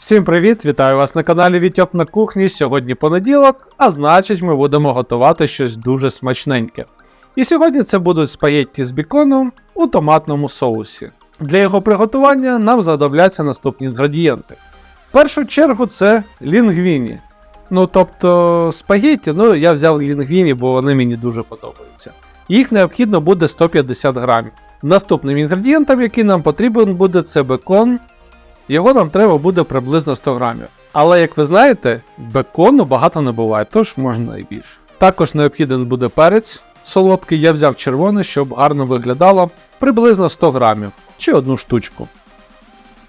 Всім привіт! Вітаю вас на каналі Вітьок на кухні. Сьогодні понеділок, а значить, ми будемо готувати щось дуже смачненьке. І сьогодні це будуть спагетті з біконом у томатному соусі. Для його приготування нам знадобляться наступні інгредієнти. В першу чергу це лінгвіні. Ну тобто спагетті, ну я взяв лінгвіні, бо вони мені дуже подобаються. Їх необхідно буде 150 грамів. Наступним інгредієнтом, який нам потрібен буде, це бекон, його нам треба буде приблизно 100 грамів. Але як ви знаєте, бекону багато не буває, тож можна і більше. Також необхіден буде перець солодкий, я взяв червоний, щоб гарно виглядало приблизно 100 грамів чи одну штучку.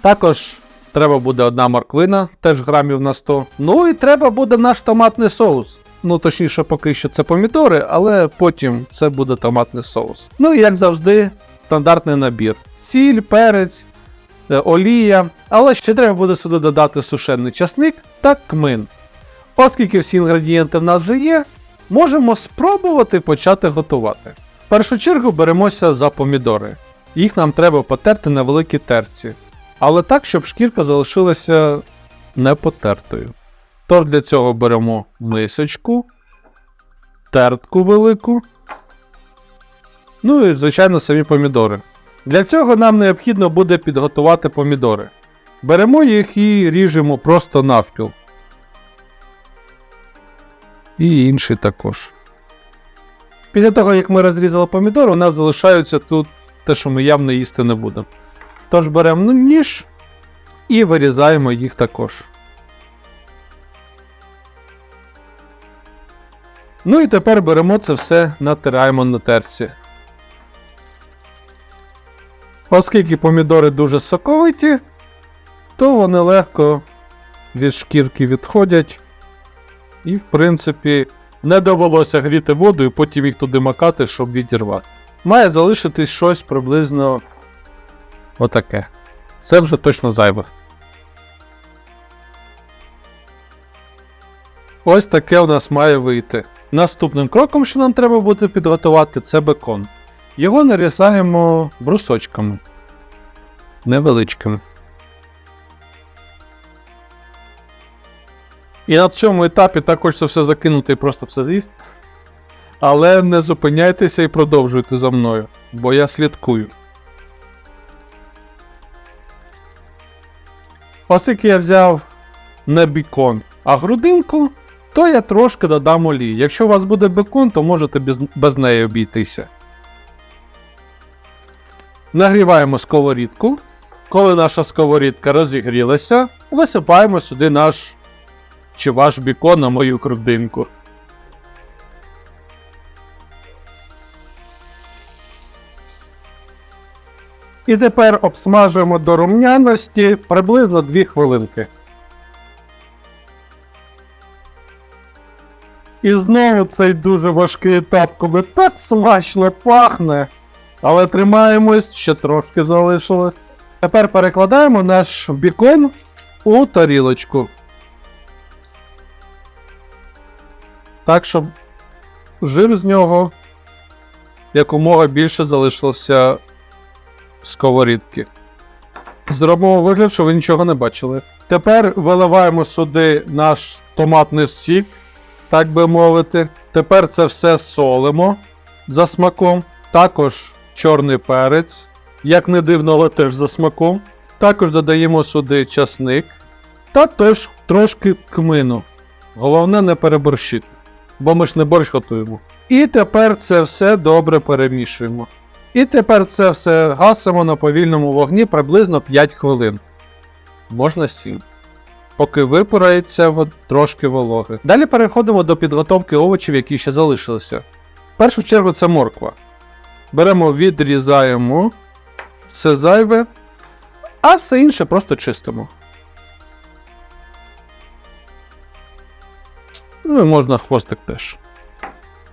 Також треба буде одна морквина, теж грамів на 100. Ну і треба буде наш томатний соус. Ну, точніше, поки що це помідори, але потім це буде томатний соус. Ну і як завжди, стандартний набір: сіль, перець, олія, але ще треба буде сюди додати сушений часник та кмин. Оскільки всі інгредієнти в нас вже є, можемо спробувати почати готувати. В першу чергу беремося за помідори. Їх нам треба потерти на великій терці, але так, щоб шкірка залишилася не потертою. Тож для цього беремо мисочку, тертку велику. Ну і, звичайно, самі помідори. Для цього нам необхідно буде підготувати помідори. Беремо їх і ріжемо просто навпіл. І інші також. Після того, як ми розрізали помідори, у нас залишаються тут те, що ми явно їсти не будемо. Тож беремо ну, ніж і вирізаємо їх також. Ну і тепер беремо це все, натираємо на терці. Оскільки помідори дуже соковиті, то вони легко від шкірки відходять. І, в принципі, не довелося гріти воду і потім їх туди макати, щоб відірвати. Має залишитись щось приблизно отаке. Це вже точно зайве. Ось таке у нас має вийти. Наступним кроком, що нам треба буде підготувати, це бекон. Його нарізаємо брусочками. Невеличкими. І на цьому етапі так хочеться все закинути і просто все з'їсти. Але не зупиняйтеся і продовжуйте за мною, бо я слідкую. Оскільки я взяв не бікон, а грудинку, то я трошки додам олії. Якщо у вас буде бекон, то можете без, без неї обійтися. Нагріваємо сковорідку. Коли наша сковорідка розігрілася, висипаємо сюди наш чи ваш бікон на мою грудинку. І тепер обсмажуємо до рум'яності приблизно 2 хвилинки. І знову цей дуже важкий етап, коли так смачно пахне. Але тримаємось, ще трошки залишилось. Тепер перекладаємо наш бікон у тарілочку. Так, щоб жир з нього якомога більше залишилося сковорідки. Зробимо вигляд, що ви нічого не бачили. Тепер виливаємо сюди наш томатний сік, так би мовити. Тепер це все солимо за смаком. Також чорний перець, як не дивно, але теж за смаком. Також додаємо сюди часник та теж трошки кмину. Головне не переборщити, бо ми ж не борщ готуємо. І тепер це все добре перемішуємо. І тепер це все гасимо на повільному вогні приблизно 5 хвилин. Можна 7. Поки випирається трошки вологи. Далі переходимо до підготовки овочів, які ще залишилися. В першу чергу це морква. Беремо, відрізаємо все зайве, а все інше просто чистимо. Ну і можна хвостик теж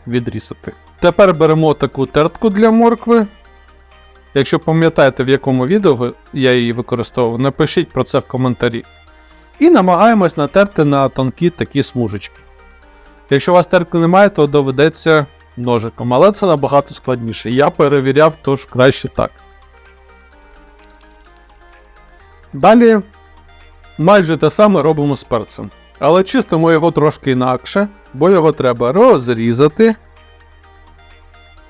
відрізати. Тепер беремо таку тертку для моркви. Якщо пам'ятаєте, в якому відео я її використовував, напишіть про це в коментарі. І намагаємось натерти на тонкі такі смужечки. Якщо у вас тертки немає, то доведеться ножиком, але це набагато складніше. Я перевіряв, тож краще так. Далі Майже те саме робимо з перцем. Але чистимо його трошки інакше, бо його треба розрізати.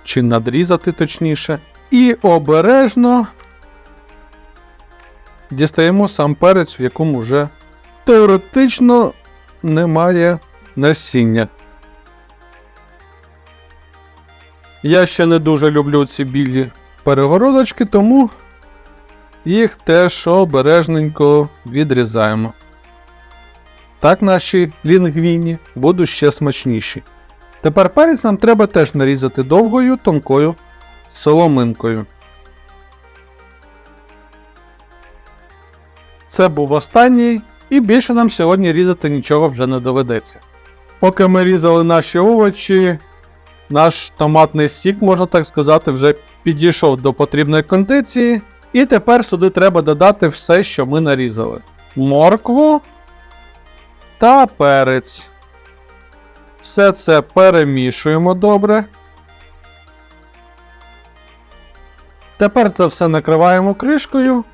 Чи надрізати точніше. І обережно дістаємо сам перець, в якому вже теоретично немає насіння. Я ще не дуже люблю ці білі перегородочки, тому їх теж обережненько відрізаємо. Так наші лінгвіні будуть ще смачніші. Тепер перець нам треба теж нарізати довгою тонкою соломинкою. Це був останній, і більше нам сьогодні різати нічого вже не доведеться. Поки ми різали наші овочі, наш томатний сік, можна так сказати, вже підійшов до потрібної кондиції. І тепер сюди треба додати все, що ми нарізали: моркву та перець. Все це перемішуємо добре. Тепер це все накриваємо кришкою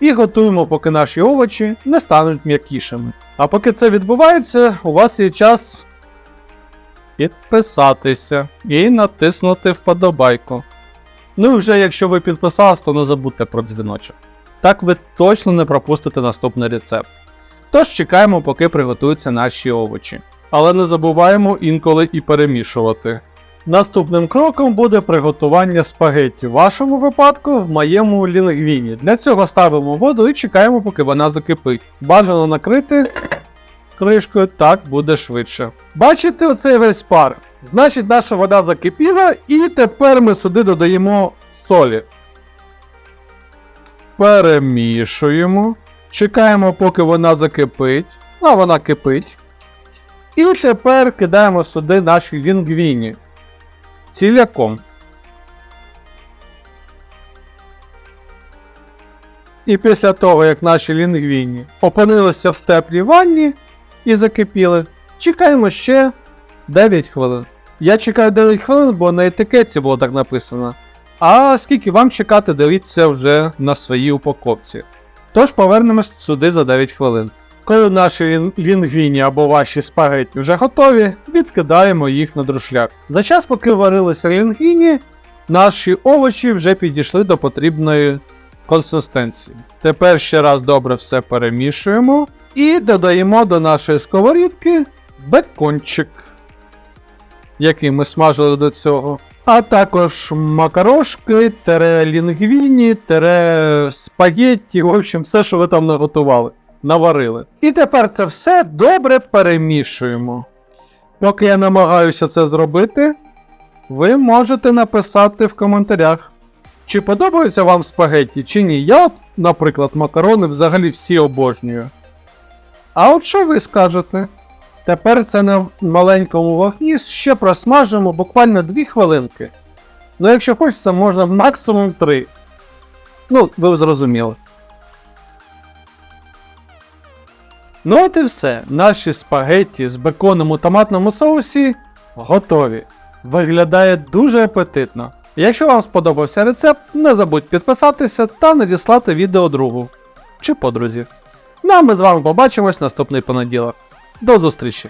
і готуємо, поки наші овочі не стануть м'якішими. А поки це відбувається, у вас є час підписатися і натиснути вподобайку. Ну і вже якщо ви підписались, то не забудьте про дзвіночок. Так ви точно не пропустите наступний рецепт. Тож чекаємо, поки приготуються наші овочі. Але не забуваємо інколи і перемішувати. Наступним кроком буде приготування спагетті. В вашому випадку в моєму лінгвіні. Для цього ставимо воду і чекаємо, поки вона закипить. Бажано накрити кришкою, так буде швидше. Бачите оцей весь пар? Значить, наша вода закипіла, і тепер ми сюди додаємо солі. Перемішуємо. Чекаємо, поки вона закипить. А вона кипить. І тепер кидаємо сюди наші лінгвіні. Ціляком. І після того, як наші лінгвіні опинилися в теплій ванні і закипіли, чекаємо ще 9 хвилин. Я чекаю 9 хвилин, бо на етикетці було так написано. А скільки вам чекати, дивіться вже на своїй упаковці. Тож повернемось сюди за 9 хвилин. Коли наші лінгвіні або ваші спагетті вже готові, відкидаємо їх на друшляк. За час, поки варилися лінгвіні, наші овочі вже підійшли до потрібної консистенції. Тепер ще раз добре все перемішуємо і додаємо до нашої сковорідки бекончик, який ми смажили до цього. А також макарошки, тере лінгвіні, тере спагетті, в общем, все, що ви там наготували, наварили. І тепер це все добре перемішуємо. Поки я намагаюся це зробити, ви можете написати в коментарях, чи подобаються вам спагетті, чи ні. Я, наприклад, макарони взагалі всі обожнюю. А от що ви скажете? Тепер це на маленькому вогні ще просмажимо буквально 2 хвилинки. Ну, якщо хочеться, можна максимум 3. Ну, ви зрозуміли. Ну от і все. Наші спагетті з беконом у томатному соусі готові. Виглядає дуже апетитно. Якщо вам сподобався рецепт, не забудь підписатися та надіслати відео другу чи подрузі. Ну а ми з вами побачимось наступний понеділок. До зустрічі!